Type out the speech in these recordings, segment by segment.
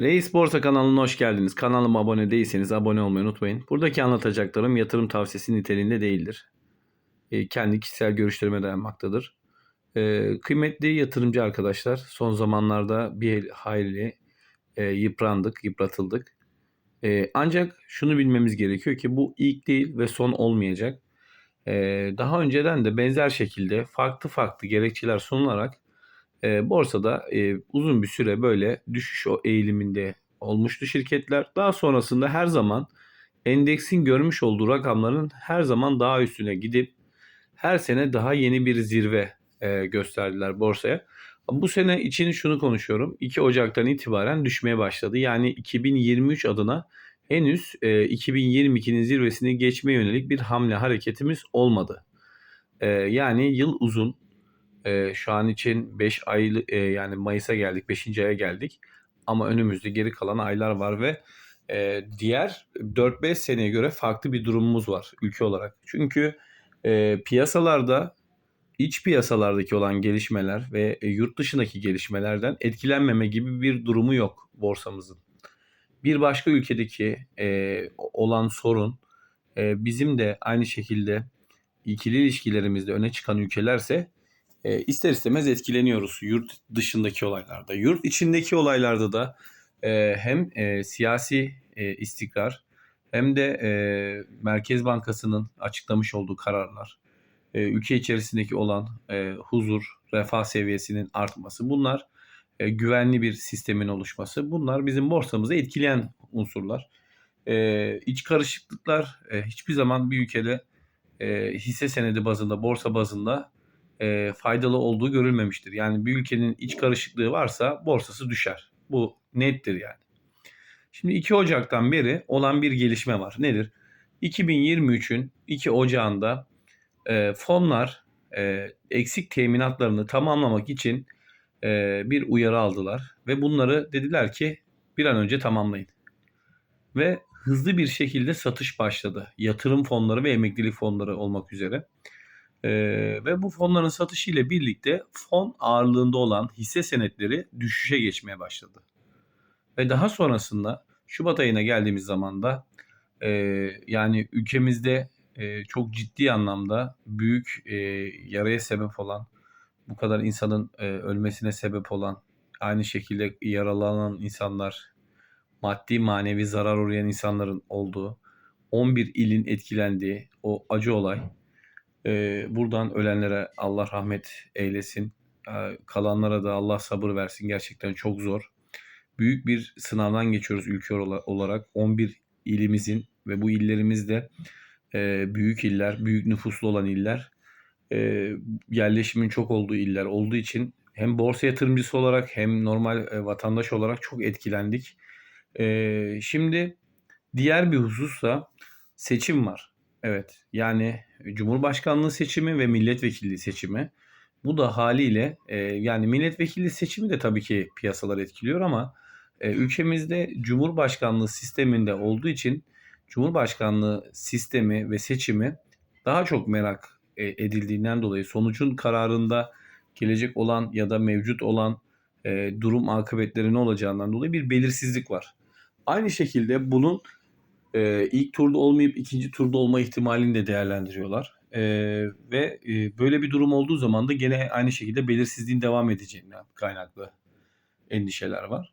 Reis Borsa kanalına hoş geldiniz. Kanalıma abone değilseniz abone olmayı unutmayın. Buradaki anlatacaklarım yatırım tavsiyesi niteliğinde değildir. E, kendi kişisel görüşlerime dayanmaktadır. E, kıymetli yatırımcı arkadaşlar son zamanlarda bir hayli e, yıprandık, yıpratıldık. E, ancak şunu bilmemiz gerekiyor ki bu ilk değil ve son olmayacak. E, daha önceden de benzer şekilde farklı farklı gerekçeler sunularak e, borsada e, uzun bir süre böyle düşüş o eğiliminde olmuştu şirketler. Daha sonrasında her zaman endeksin görmüş olduğu rakamların her zaman daha üstüne gidip her sene daha yeni bir zirve e, gösterdiler borsaya. Bu sene için şunu konuşuyorum. 2 Ocak'tan itibaren düşmeye başladı. Yani 2023 adına henüz e, 2022'nin zirvesini geçmeye yönelik bir hamle hareketimiz olmadı. E, yani yıl uzun. E, şu an için 5 aylı e, yani Mayıs'a geldik, 5. aya geldik. Ama önümüzde geri kalan aylar var ve e, diğer 4-5 seneye göre farklı bir durumumuz var ülke olarak. Çünkü e, piyasalarda iç piyasalardaki olan gelişmeler ve e, yurt dışındaki gelişmelerden etkilenmeme gibi bir durumu yok borsamızın. Bir başka ülkedeki e, olan sorun e, bizim de aynı şekilde ikili ilişkilerimizde öne çıkan ülkelerse e, ister istemez etkileniyoruz yurt dışındaki olaylarda. Yurt içindeki olaylarda da e, hem e, siyasi e, istikrar hem de e, Merkez Bankası'nın açıklamış olduğu kararlar, e, ülke içerisindeki olan e, huzur, refah seviyesinin artması bunlar e, güvenli bir sistemin oluşması bunlar bizim borsamızı etkileyen unsurlar. E, iç karışıklıklar e, hiçbir zaman bir ülkede e, hisse senedi bazında, borsa bazında e, faydalı olduğu görülmemiştir. Yani bir ülkenin iç karışıklığı varsa borsası düşer. Bu nettir yani. Şimdi 2 Ocak'tan beri olan bir gelişme var. Nedir? 2023'ün 2 Ocağı'nda e, fonlar e, eksik teminatlarını tamamlamak için e, bir uyarı aldılar ve bunları dediler ki bir an önce tamamlayın. Ve hızlı bir şekilde satış başladı. Yatırım fonları ve emeklilik fonları olmak üzere. Ee, ve bu fonların satışı ile birlikte fon ağırlığında olan hisse senetleri düşüşe geçmeye başladı. Ve daha sonrasında Şubat ayına geldiğimiz zaman da e, yani ülkemizde e, çok ciddi anlamda büyük e, yaraya sebep olan, bu kadar insanın e, ölmesine sebep olan, aynı şekilde yaralanan insanlar, maddi manevi zarar uğrayan insanların olduğu, 11 ilin etkilendiği o acı olay ee, buradan ölenlere Allah rahmet eylesin. Ee, kalanlara da Allah sabır versin. Gerçekten çok zor. Büyük bir sınavdan geçiyoruz ülke olarak. 11 ilimizin ve bu illerimizde e, büyük iller, büyük nüfuslu olan iller, e, yerleşimin çok olduğu iller olduğu için hem borsa yatırımcısı olarak hem normal e, vatandaş olarak çok etkilendik. E, şimdi diğer bir husussa seçim var. Evet yani Cumhurbaşkanlığı seçimi ve milletvekilliği seçimi. Bu da haliyle e, yani milletvekilliği seçimi de tabii ki piyasalar etkiliyor ama e, ülkemizde Cumhurbaşkanlığı sisteminde olduğu için Cumhurbaşkanlığı sistemi ve seçimi daha çok merak e, edildiğinden dolayı sonucun kararında gelecek olan ya da mevcut olan e, durum akıbetleri ne olacağından dolayı bir belirsizlik var. Aynı şekilde bunun e, ilk turda olmayıp ikinci turda olma ihtimalini de değerlendiriyorlar. E, ve e, böyle bir durum olduğu zaman da gene aynı şekilde belirsizliğin devam edeceğinden kaynaklı endişeler var.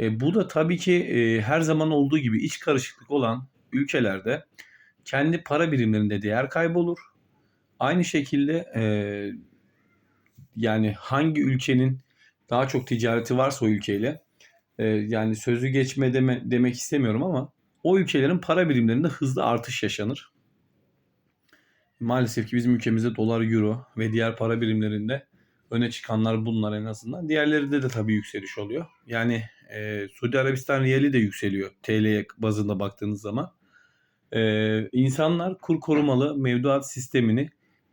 E, bu da tabii ki e, her zaman olduğu gibi iç karışıklık olan ülkelerde kendi para birimlerinde değer kaybolur. Aynı şekilde e, yani hangi ülkenin daha çok ticareti varsa o ülkeyle e, yani sözü geçme deme, demek istemiyorum ama o ülkelerin para birimlerinde hızlı artış yaşanır. Maalesef ki bizim ülkemizde dolar, euro ve diğer para birimlerinde öne çıkanlar bunlar en azından. Diğerlerinde de tabii yükseliş oluyor. Yani e, Suudi Arabistan riyali de yükseliyor TL bazında baktığınız zaman. E, insanlar kur korumalı mevduat sistemini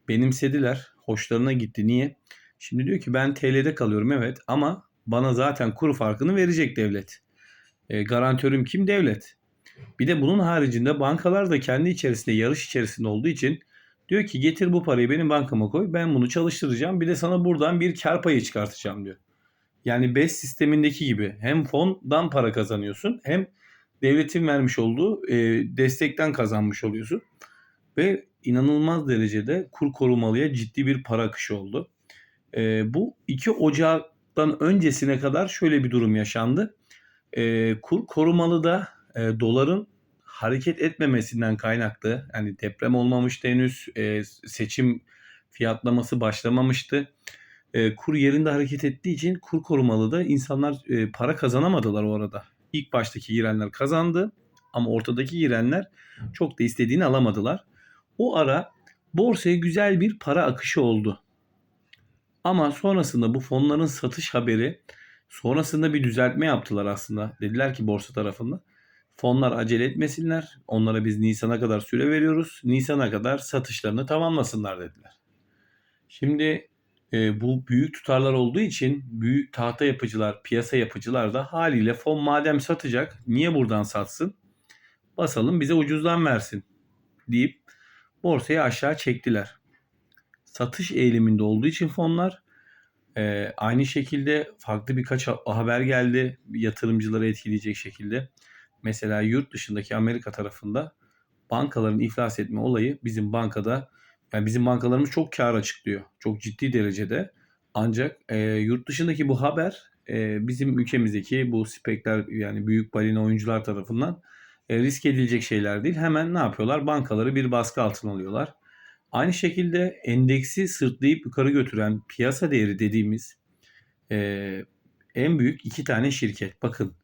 benimsediler. Hoşlarına gitti. Niye? Şimdi diyor ki ben TL'de kalıyorum evet ama bana zaten kur farkını verecek devlet. E, garantörüm kim? Devlet. Bir de bunun haricinde bankalar da kendi içerisinde yarış içerisinde olduğu için diyor ki getir bu parayı benim bankama koy ben bunu çalıştıracağım bir de sana buradan bir kar payı çıkartacağım diyor. Yani BES sistemindeki gibi hem fondan para kazanıyorsun hem devletin vermiş olduğu e, destekten kazanmış oluyorsun. Ve inanılmaz derecede kur korumalıya ciddi bir para akışı oldu. E, bu 2 Ocak'tan öncesine kadar şöyle bir durum yaşandı. E, kur korumalı da e, doların hareket etmemesinden kaynaklı. Yani deprem olmamıştı henüz. E, seçim fiyatlaması başlamamıştı. E, kur yerinde hareket ettiği için kur korumalı da insanlar e, para kazanamadılar o arada. İlk baştaki girenler kazandı ama ortadaki girenler çok da istediğini alamadılar. O ara borsaya güzel bir para akışı oldu. Ama sonrasında bu fonların satış haberi sonrasında bir düzeltme yaptılar aslında. Dediler ki borsa tarafında fonlar acele etmesinler. Onlara biz Nisan'a kadar süre veriyoruz. Nisan'a kadar satışlarını tamamlasınlar dediler. Şimdi e, bu büyük tutarlar olduğu için büyük tahta yapıcılar, piyasa yapıcılar da haliyle fon madem satacak niye buradan satsın? Basalım bize ucuzdan versin deyip borsayı aşağı çektiler. Satış eğiliminde olduğu için fonlar e, aynı şekilde farklı birkaç haber geldi yatırımcıları etkileyecek şekilde. Mesela yurt dışındaki Amerika tarafında bankaların iflas etme olayı bizim bankada yani bizim bankalarımız çok kar açıklıyor. Çok ciddi derecede. Ancak e, yurt dışındaki bu haber e, bizim ülkemizdeki bu spekler yani büyük balina oyuncular tarafından e, risk edilecek şeyler değil. Hemen ne yapıyorlar? Bankaları bir baskı altına alıyorlar. Aynı şekilde endeksi sırtlayıp yukarı götüren piyasa değeri dediğimiz e, en büyük iki tane şirket. Bakın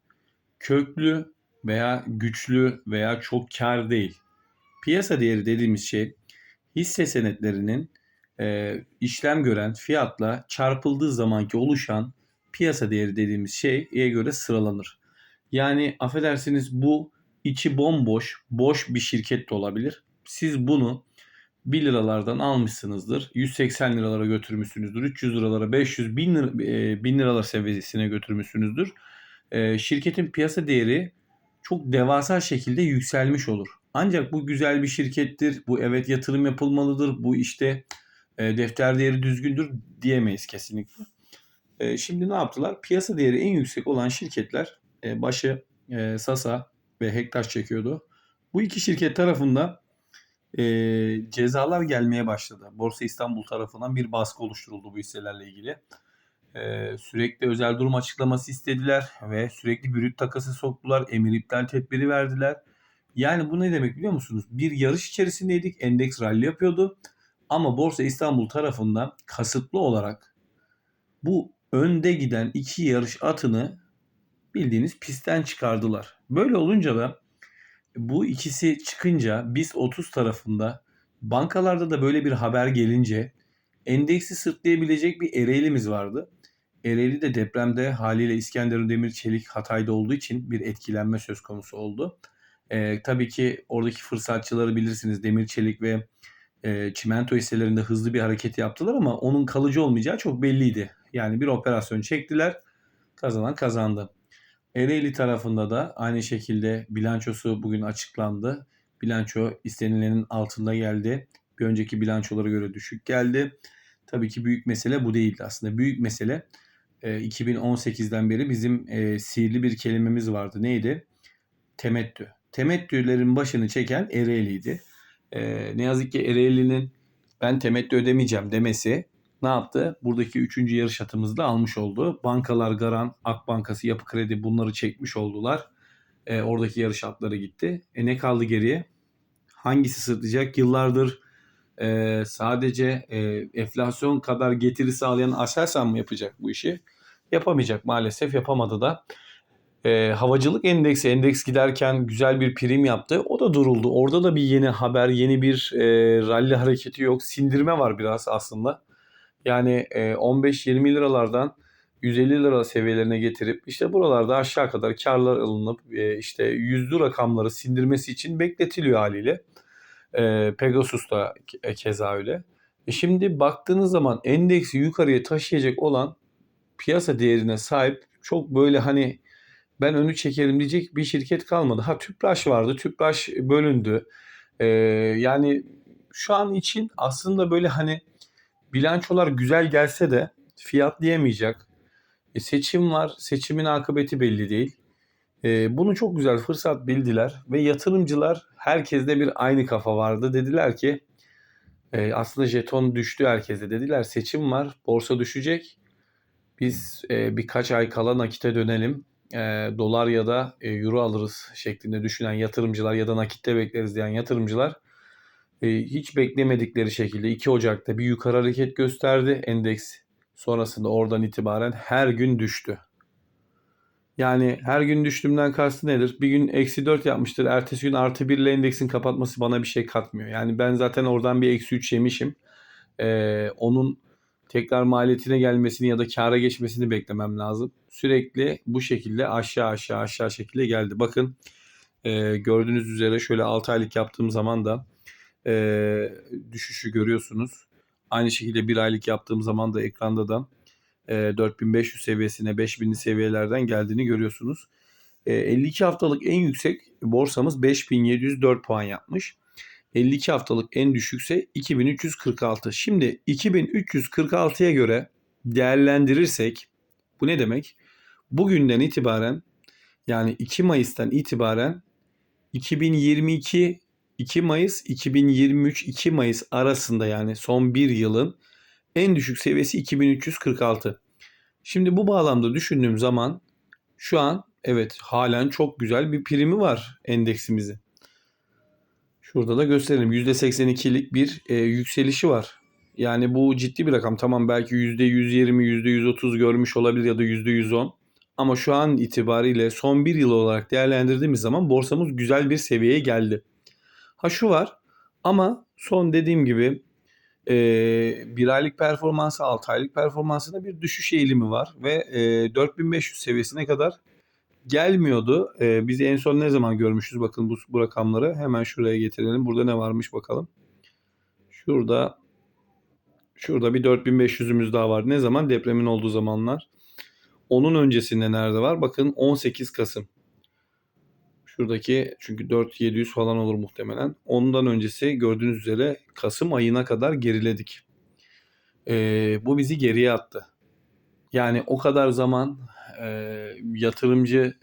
köklü veya güçlü veya çok kar değil. Piyasa değeri dediğimiz şey hisse senetlerinin e, işlem gören fiyatla çarpıldığı zamanki oluşan piyasa değeri dediğimiz şeye göre sıralanır. Yani affedersiniz bu içi bomboş, boş bir şirket de olabilir. Siz bunu 1 liralardan almışsınızdır. 180 liralara götürmüşsünüzdür. 300 liralara, 500, 1000, lira, 1000 liralar seviyesine götürmüşsünüzdür. E, şirketin piyasa değeri çok devasa şekilde yükselmiş olur. Ancak bu güzel bir şirkettir. Bu evet yatırım yapılmalıdır. Bu işte e, defter değeri düzgündür diyemeyiz kesinlikle. E, şimdi ne yaptılar? Piyasa değeri en yüksek olan şirketler e, başı e, Sasa ve Hektaş çekiyordu. Bu iki şirket tarafında e, cezalar gelmeye başladı. Borsa İstanbul tarafından bir baskı oluşturuldu bu hisselerle ilgili. E, sürekli özel durum açıklaması istediler ve sürekli brüt takası soktular. Emir iptal tedbiri verdiler. Yani bu ne demek biliyor musunuz? Bir yarış içerisindeydik. Endeks rally yapıyordu. Ama Borsa İstanbul tarafından kasıtlı olarak bu önde giden iki yarış atını bildiğiniz pistten çıkardılar. Böyle olunca da bu ikisi çıkınca biz 30 tarafında bankalarda da böyle bir haber gelince endeksi sırtlayabilecek bir Ereğli'miz vardı. Ereğli de depremde haliyle İskenderun Demir Çelik Hatay'da olduğu için bir etkilenme söz konusu oldu. E, tabii ki oradaki fırsatçıları bilirsiniz. Demir Çelik ve e, çimento hisselerinde hızlı bir hareket yaptılar ama onun kalıcı olmayacağı çok belliydi. Yani bir operasyon çektiler. Kazanan kazandı. Ereğli tarafında da aynı şekilde bilançosu bugün açıklandı. Bilanço istenilenin altında geldi. Bir önceki bilançolara göre düşük geldi. Tabii ki büyük mesele bu değildi aslında. Büyük mesele 2018'den beri bizim e, sihirli bir kelimemiz vardı. Neydi? Temettü. Temettülerin başını çeken Ereğli'ydi. E, ne yazık ki Ereğli'nin ben temettü ödemeyeceğim demesi ne yaptı? Buradaki üçüncü yarış atımızı da almış oldu. Bankalar Garan, Ak Bankası, Yapı Kredi bunları çekmiş oldular. E, oradaki yarış atları gitti. E ne kaldı geriye? Hangisi sırtlayacak? Yıllardır e, sadece e, enflasyon kadar getiri sağlayan Aselsan mı yapacak bu işi? Yapamayacak maalesef yapamadı da. E, havacılık endeksi endeks giderken güzel bir prim yaptı. O da duruldu. Orada da bir yeni haber, yeni bir e, rally hareketi yok. Sindirme var biraz aslında. Yani e, 15-20 liralardan 150 lira seviyelerine getirip işte buralarda aşağı kadar karlar alınıp e, işte yüzlü rakamları sindirmesi için bekletiliyor haliyle. E, Pegasus da keza öyle. E şimdi baktığınız zaman endeksi yukarıya taşıyacak olan piyasa değerine sahip çok böyle hani ben önü çekerim diyecek bir şirket kalmadı. Ha Tüpraş vardı. Tüpraş bölündü. Ee, yani şu an için aslında böyle hani bilançolar güzel gelse de fiyatlayamayacak E, seçim var. Seçimin akıbeti belli değil. E, bunu çok güzel fırsat bildiler ve yatırımcılar herkeste bir aynı kafa vardı. Dediler ki e, aslında jeton düştü herkese dediler. Seçim var. Borsa düşecek. Biz e, birkaç ay kala nakite dönelim. E, dolar ya da e, euro alırız şeklinde düşünen yatırımcılar ya da nakitte bekleriz diyen yatırımcılar e, hiç beklemedikleri şekilde 2 Ocak'ta bir yukarı hareket gösterdi endeks. Sonrasında oradan itibaren her gün düştü. Yani her gün düştüğümden kastı nedir? Bir gün eksi 4 yapmıştır. Ertesi gün artı 1 ile endeksin kapatması bana bir şey katmıyor. Yani ben zaten oradan bir eksi 3 yemişim. Ee, onun tekrar maliyetine gelmesini ya da kâra geçmesini beklemem lazım. Sürekli bu şekilde aşağı aşağı aşağı şekilde geldi. Bakın e, gördüğünüz üzere şöyle 6 aylık yaptığım zaman da e, düşüşü görüyorsunuz. Aynı şekilde bir aylık yaptığım zaman da ekranda da e, 4500 seviyesine 5000'li seviyelerden geldiğini görüyorsunuz. E, 52 haftalık en yüksek borsamız 5704 puan yapmış. 52 haftalık en düşükse 2346. Şimdi 2346'ya göre değerlendirirsek bu ne demek? Bugünden itibaren yani 2 Mayıs'tan itibaren 2022 2 Mayıs 2023 2 Mayıs arasında yani son bir yılın en düşük seviyesi 2346. Şimdi bu bağlamda düşündüğüm zaman şu an evet halen çok güzel bir primi var endeksimizin. Şurada da gösterelim. %82'lik bir e, yükselişi var. Yani bu ciddi bir rakam. Tamam belki %120, %130 görmüş olabilir ya da %110. Ama şu an itibariyle son bir yıl olarak değerlendirdiğimiz zaman borsamız güzel bir seviyeye geldi. Ha şu var ama son dediğim gibi e, bir aylık performansı 6 aylık performansında bir düşüş eğilimi var ve e, 4500 seviyesine kadar gelmiyordu. E, biz en son ne zaman görmüşüz bakın bu, bu rakamları hemen şuraya getirelim. Burada ne varmış bakalım. Şurada şurada bir 4500'ümüz daha var. Ne zaman? Depremin olduğu zamanlar. Onun öncesinde nerede var? Bakın 18 Kasım. Şuradaki çünkü 4700 falan olur muhtemelen. Ondan öncesi gördüğünüz üzere Kasım ayına kadar geriledik. Ee, bu bizi geriye attı. Yani o kadar zaman e, yatırımcı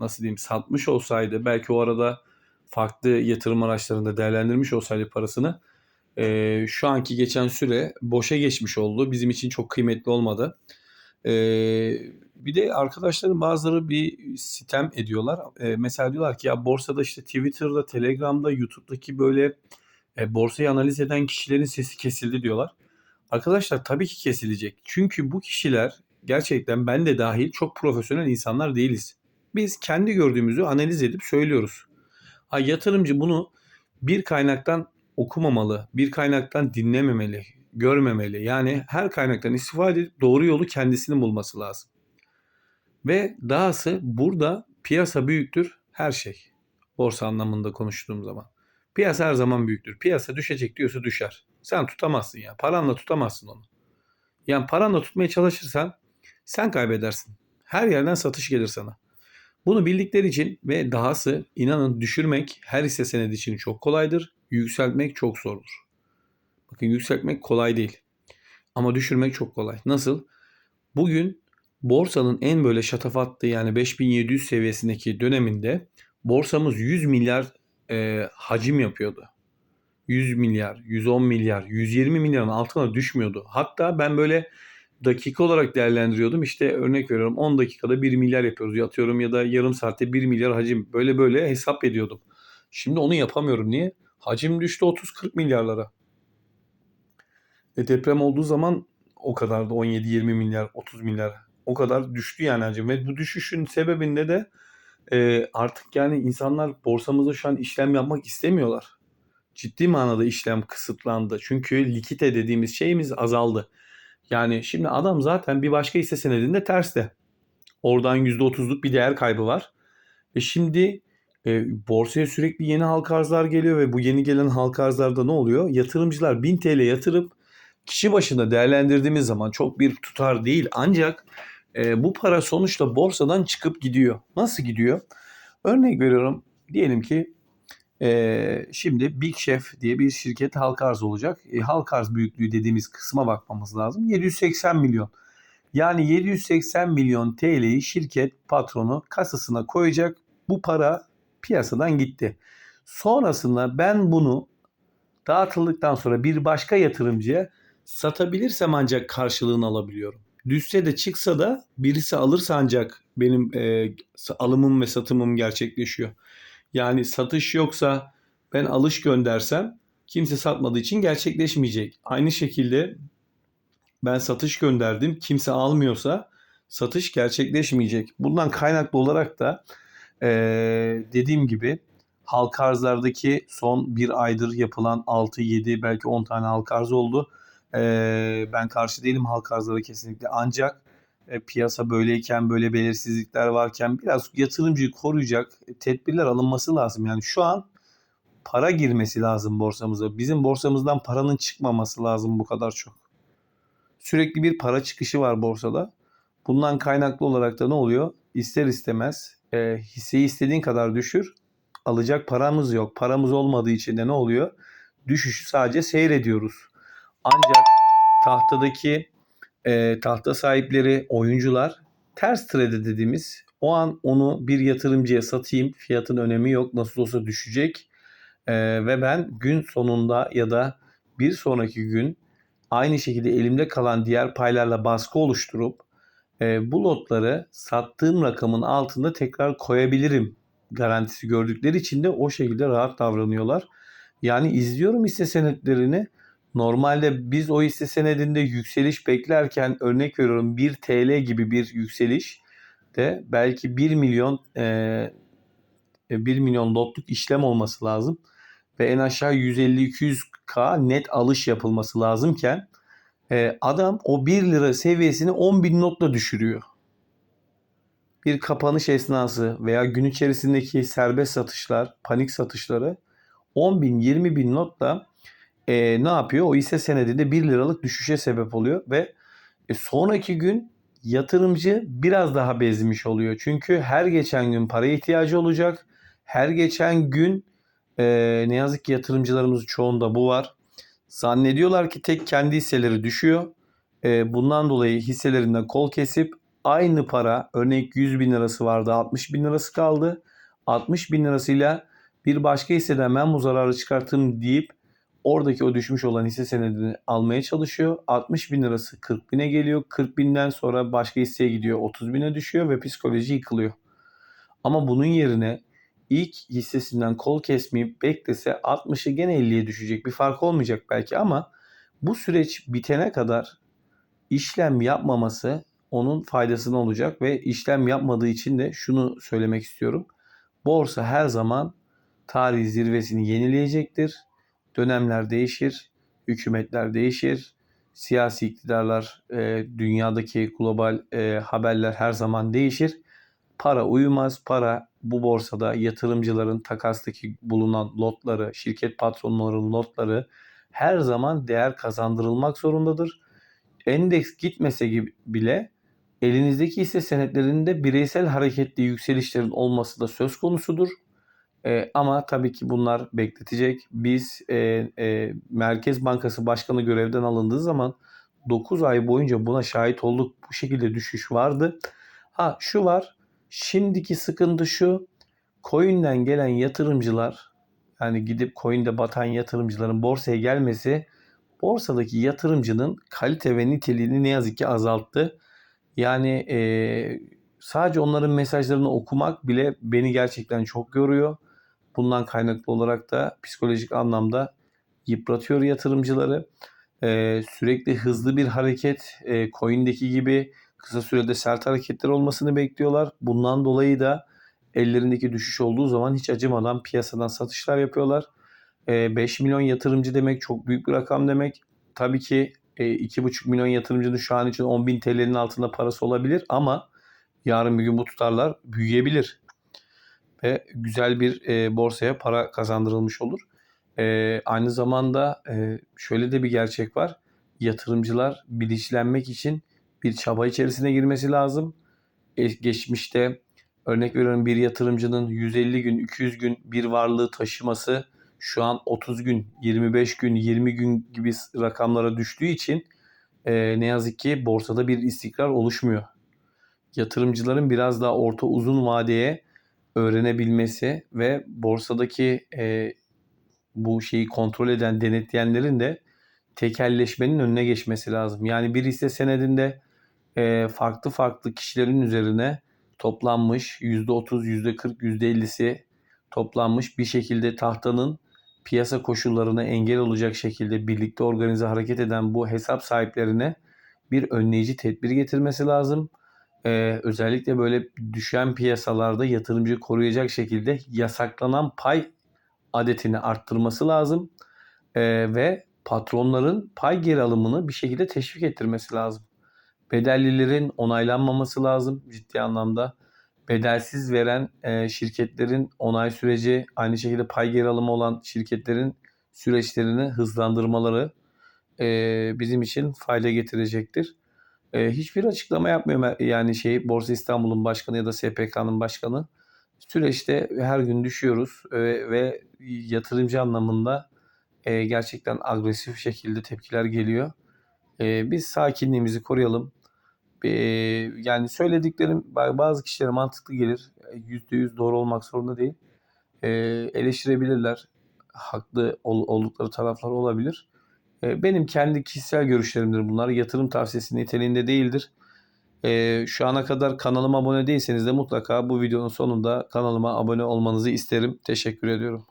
nasıl diyeyim satmış olsaydı belki o arada farklı yatırım araçlarında değerlendirmiş olsaydı parasını e, şu anki geçen süre boşa geçmiş oldu. Bizim için çok kıymetli olmadı. E, bir de arkadaşların bazıları bir sitem ediyorlar. E, mesela diyorlar ki ya borsada işte Twitter'da, Telegram'da, YouTube'daki böyle e, borsayı analiz eden kişilerin sesi kesildi diyorlar. Arkadaşlar tabii ki kesilecek. Çünkü bu kişiler gerçekten ben de dahil çok profesyonel insanlar değiliz. Biz kendi gördüğümüzü analiz edip söylüyoruz. Ha, yatırımcı bunu bir kaynaktan okumamalı, bir kaynaktan dinlememeli, görmemeli. Yani her kaynaktan istifade edip doğru yolu kendisinin bulması lazım. Ve dahası burada piyasa büyüktür her şey. Borsa anlamında konuştuğum zaman. Piyasa her zaman büyüktür. Piyasa düşecek diyorsa düşer. Sen tutamazsın ya. Paranla tutamazsın onu. Yani paranla tutmaya çalışırsan sen kaybedersin. Her yerden satış gelir sana. Bunu bildikleri için ve dahası inanın düşürmek her hisse senedi için çok kolaydır. Yükseltmek çok zordur. Bakın yükseltmek kolay değil. Ama düşürmek çok kolay. Nasıl? Bugün borsanın en böyle şatafatlı yani 5700 seviyesindeki döneminde borsamız 100 milyar e, hacim yapıyordu. 100 milyar, 110 milyar, 120 milyarın altına düşmüyordu. Hatta ben böyle dakika olarak değerlendiriyordum. İşte örnek veriyorum 10 dakikada 1 milyar yapıyoruz yatıyorum ya da yarım saatte 1 milyar hacim. Böyle böyle hesap ediyordum. Şimdi onu yapamıyorum. Niye? Hacim düştü 30-40 milyarlara. E deprem olduğu zaman o kadar da 17-20 milyar, 30 milyar o kadar düştü yani hacim. Ve bu düşüşün sebebinde de e, artık yani insanlar borsamızda şu an işlem yapmak istemiyorlar. Ciddi manada işlem kısıtlandı. Çünkü likite dediğimiz şeyimiz azaldı. Yani şimdi adam zaten bir başka hisse senedinde terste. Oradan %30'luk bir değer kaybı var. Ve şimdi e, borsaya sürekli yeni halka arzlar geliyor ve bu yeni gelen halka arzlarda ne oluyor? Yatırımcılar 1000 TL yatırıp kişi başına değerlendirdiğimiz zaman çok bir tutar değil. Ancak e, bu para sonuçta borsadan çıkıp gidiyor. Nasıl gidiyor? Örnek veriyorum. Diyelim ki e, şimdi Big Chef diye bir şirket halka arz olacak. E, halka arz büyüklüğü dediğimiz kısma bakmamız lazım. 780 milyon. Yani 780 milyon TL'yi şirket patronu kasasına koyacak. Bu para piyasadan gitti. Sonrasında ben bunu dağıtıldıktan sonra bir başka yatırımcıya satabilirsem ancak karşılığını alabiliyorum. Düşse de çıksa da birisi alırsa ancak benim e, alımım ve satımım gerçekleşiyor. Yani satış yoksa ben alış göndersem kimse satmadığı için gerçekleşmeyecek. Aynı şekilde ben satış gönderdim kimse almıyorsa satış gerçekleşmeyecek. Bundan kaynaklı olarak da e, dediğim gibi halka arzlardaki son bir aydır yapılan 6, 7 belki 10 tane halka arz oldu. E, ben karşı değilim halka arzlara kesinlikle ancak e, piyasa böyleyken böyle belirsizlikler varken biraz yatırımcıyı koruyacak tedbirler alınması lazım. Yani şu an para girmesi lazım borsamıza. Bizim borsamızdan paranın çıkmaması lazım bu kadar çok. Sürekli bir para çıkışı var borsada. Bundan kaynaklı olarak da ne oluyor? İster istemez e, hisseyi istediğin kadar düşür. Alacak paramız yok. Paramız olmadığı için de ne oluyor? Düşüşü sadece seyrediyoruz. Ancak tahtadaki e, tahta sahipleri, oyuncular ters trade dediğimiz o an onu bir yatırımcıya satayım. Fiyatın önemi yok. Nasıl olsa düşecek. E, ve ben gün sonunda ya da bir sonraki gün aynı şekilde elimde kalan diğer paylarla baskı oluşturup e, bu lotları sattığım rakamın altında tekrar koyabilirim garantisi gördükleri için de o şekilde rahat davranıyorlar. Yani izliyorum hisse senetlerini. Normalde biz o hisse senedinde yükseliş beklerken örnek veriyorum 1 TL gibi bir yükseliş de belki 1 milyon e, 1 milyon lotluk işlem olması lazım ve en aşağı 150-200k net alış yapılması lazımken e, adam o 1 lira seviyesini 10 bin notla düşürüyor. Bir kapanış esnası veya gün içerisindeki serbest satışlar, panik satışları 10 bin 20 bin notla e, ne yapıyor? O hisse senedinde 1 liralık düşüşe sebep oluyor ve e, sonraki gün yatırımcı biraz daha bezmiş oluyor. Çünkü her geçen gün paraya ihtiyacı olacak. Her geçen gün e, ne yazık ki yatırımcılarımızın çoğunda bu var. Zannediyorlar ki tek kendi hisseleri düşüyor. E, bundan dolayı hisselerinden kol kesip aynı para örnek 100 bin lirası vardı 60 bin lirası kaldı. 60 bin lirasıyla bir başka hisseden ben bu zararı çıkarttım deyip oradaki o düşmüş olan hisse senedini almaya çalışıyor. 60 bin lirası 40 bine geliyor. 40 binden sonra başka hisseye gidiyor 30 bine düşüyor ve psikoloji yıkılıyor. Ama bunun yerine ilk hissesinden kol kesmeyip beklese 60'ı gene 50'ye düşecek. Bir fark olmayacak belki ama bu süreç bitene kadar işlem yapmaması onun faydasına olacak ve işlem yapmadığı için de şunu söylemek istiyorum. Borsa her zaman tarihi zirvesini yenileyecektir. Dönemler değişir, hükümetler değişir, siyasi iktidarlar, e, dünyadaki global e, haberler her zaman değişir. Para uyumaz. Para bu borsada yatırımcıların takastaki bulunan lotları, şirket patronlarının lotları her zaman değer kazandırılmak zorundadır. Endeks gitmese gibi bile elinizdeki hisse senetlerinde bireysel hareketli yükselişlerin olması da söz konusudur. E, ama tabii ki bunlar bekletecek. Biz e, e, Merkez Bankası Başkanı görevden alındığı zaman 9 ay boyunca buna şahit olduk. Bu şekilde düşüş vardı. Ha şu var. Şimdiki sıkıntı şu. Coin'den gelen yatırımcılar yani gidip coin'de batan yatırımcıların borsaya gelmesi borsadaki yatırımcının kalite ve niteliğini ne yazık ki azalttı. Yani e, sadece onların mesajlarını okumak bile beni gerçekten çok yoruyor. Bundan kaynaklı olarak da psikolojik anlamda yıpratıyor yatırımcıları. E, sürekli hızlı bir hareket, e, coin'deki gibi kısa sürede sert hareketler olmasını bekliyorlar. Bundan dolayı da ellerindeki düşüş olduğu zaman hiç acımadan piyasadan satışlar yapıyorlar. 5 milyon yatırımcı demek çok büyük bir rakam demek. Tabii ki 2,5 milyon yatırımcının şu an için 10 bin TL'nin altında parası olabilir ama yarın bir gün bu tutarlar büyüyebilir. Ve güzel bir borsaya para kazandırılmış olur. Aynı zamanda şöyle de bir gerçek var. Yatırımcılar bilinçlenmek için bir çaba içerisine girmesi lazım. Geçmişte örnek veriyorum bir yatırımcının 150 gün, 200 gün bir varlığı taşıması şu an 30 gün, 25 gün, 20 gün gibi rakamlara düştüğü için e, ne yazık ki borsada bir istikrar oluşmuyor. Yatırımcıların biraz daha orta uzun vadeye öğrenebilmesi ve borsadaki e, bu şeyi kontrol eden denetleyenlerin de tekelleşmenin önüne geçmesi lazım. Yani bir hisse senedinde e, farklı farklı kişilerin üzerine toplanmış %30, %40, %50'si toplanmış bir şekilde tahtanın piyasa koşullarına engel olacak şekilde birlikte organize hareket eden bu hesap sahiplerine bir önleyici tedbir getirmesi lazım. Ee, özellikle böyle düşen piyasalarda yatırımcı koruyacak şekilde yasaklanan pay adetini arttırması lazım. Ee, ve patronların pay geri alımını bir şekilde teşvik ettirmesi lazım. Bedellilerin onaylanmaması lazım ciddi anlamda. Bedelsiz veren e, şirketlerin onay süreci, aynı şekilde pay geri alımı olan şirketlerin süreçlerini hızlandırmaları e, bizim için fayda getirecektir. E, hiçbir açıklama yapmıyor yani şey Borsa İstanbul'un başkanı ya da SPK'nın başkanı. Süreçte her gün düşüyoruz e, ve yatırımcı anlamında e, gerçekten agresif şekilde tepkiler geliyor. E, biz sakinliğimizi koruyalım. E, yani söylediklerim bazı kişilere mantıklı gelir. %100 doğru olmak zorunda değil. E, eleştirebilirler. Haklı ol, oldukları taraflar olabilir. E, benim kendi kişisel görüşlerimdir bunlar. Yatırım tavsiyesi niteliğinde değildir. E, şu ana kadar kanalıma abone değilseniz de mutlaka bu videonun sonunda kanalıma abone olmanızı isterim. Teşekkür ediyorum.